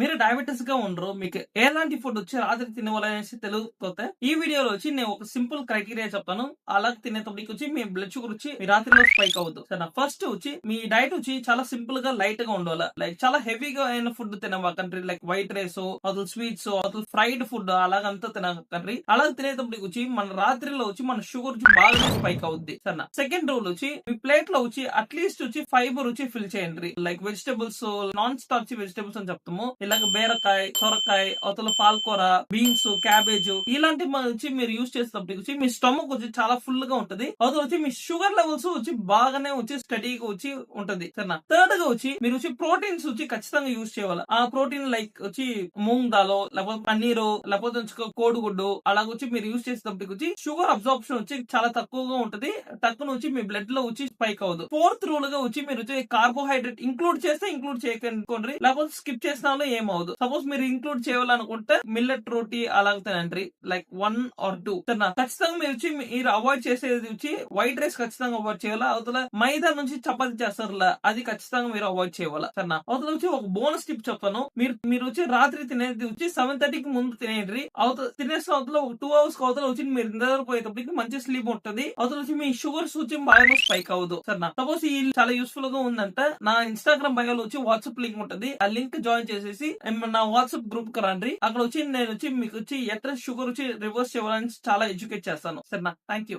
మీరు డయాబెటీస్గా ఉండరు మీకు ఎలాంటి ఫుడ్ వచ్చి రాత్రి తినవాలనేసి తెలియకపోతే ఈ వీడియోలో వచ్చి నేను ఒక సింపుల్ క్రైటీరియా చెప్తాను. అలా తినేటప్పటికి వచ్చి మీ బ్లడ్ షుగర్ వచ్చి మీ రాత్రిలో స్పైక్ అవుతుంది సరే ఫస్ట్ వచ్చి మీ డైట్ వచ్చి చాలా సింపుల్గా లైట్గా ఉండాలి. లైక్ చాలా హెవీగా అయిన ఫుడ్ తినవకండ్రి లైక్ వైట్ రైస్ అసలు స్వీట్స్ అసలు ఫ్రైడ్ ఫుడ్ అలాగంతా తినకండి అలా తినేటప్పటికి వచ్చి మన రాత్రిలో వచ్చి మన షుగర్ వచ్చి బాగా స్పైక్ అవుద్ది. సరే సెకండ్ రూల్ వచ్చి మీ ప్లేట్లో వచ్చి అట్లీస్ట్ వచ్చి ఫైబర్ వచ్చి ఫిల్ చేయండి. Like vegetables non starch vegetables అని చెప్తాము. ఇలాగ బీరకాయ సొరకాయ అవతల పాలకూర బీన్స్ క్యాబేజ్ ఇలాంటి వచ్చి మీరు యూజ్ చేసేటప్పటికి వచ్చి మీ స్టమక్ వచ్చి చాలా ఫుల్గా ఉంటది. అవతల వచ్చి మీ షుగర్ లెవెల్స్ వచ్చి బాగానే వచ్చి స్టడీగా వచ్చి ఉంటది. సరేనా? థర్డ్గా వచ్చి మీరు వచ్చి ప్రోటీన్స్ వచ్చి ఖచ్చితంగా యూస్ చేయాలి. ఆ ప్రోటీన్ లైక్ వచ్చి మూంగ్ దాలో లేకపోతే పన్నీరు లేకపోతే కోడిగుడ్డు అలాగ వచ్చి మీరు యూజ్ చేసేటప్పటికి వచ్చి షుగర్ అబ్జార్ప్షన్ వచ్చి చాలా తక్కువగా ఉంటది. తక్కువ వచ్చి మీ బ్లడ్లో వచ్చి స్పైక్ అవ్వదు. ఫోర్త్ రూల్గా వచ్చి మీరు వచ్చి కార్బోహైడ్రేట్ ఇంక్లూడ్ చేస్తే ఇంక్లూడ్ చేయకండి. లేకపోతే స్కిప్ చేసినా ఏం అవదు సపోజ్ మీరు ఇంక్లూడ్ చేయాలనుకుంటే మిల్లెట్ రోటీ అలాగ తినండి లైక్ వన్ ఆర్ టూ ఖచ్చితంగా మీరు వచ్చి మీరు అవాయిడ్ చేసేది వచ్చి వైట్ రైస్ ఖచ్చితంగా అవాయిడ్ చేయాలా? అవతల మైదా నుంచి చపాతి చేస్తారులా అది ఖచ్చితంగా మీరు అవాయిడ్ చేయాలా? సరేనా? అవతల వచ్చి ఒక బోనస్ టిప్ చెప్తాను. మీరు మీరు వచ్చి రాత్రి తినేది వచ్చి సెవెన్ థర్టీకి ముందు తినేయండి. అవతల తినేసిన అవతల ఒక టూ అవర్స్ అవతల వచ్చి మీరు నిద్రపోయేటప్పటికి మంచి స్లీప్ ఉంటుంది. అవతల వచ్చి మీ షుగర్ సూచి బాగా స్పైక్ అవ్వదు. సరేనా? సపోజ్ ఈ చాలా యూస్ఫుల్గా ఉందంటే. నా ఇన్స్టాగ్రామ్ బయోలో వచ్చి వాట్సాప్ లింక్ ఉంటుంది. ఆ లింక్ జాయిన్ చేసేసి వచ్చి నా వాట్సాప్ గ్రూప్కు రండి. అక్కడ వచ్చి నేను వచ్చి మీకు వచ్చి ఎట్లా షుగర్ వచ్చి రివర్స్ చేయాలని చాలా ఎడ్యుకేట్ చేస్తాను. సరేనా? Thank you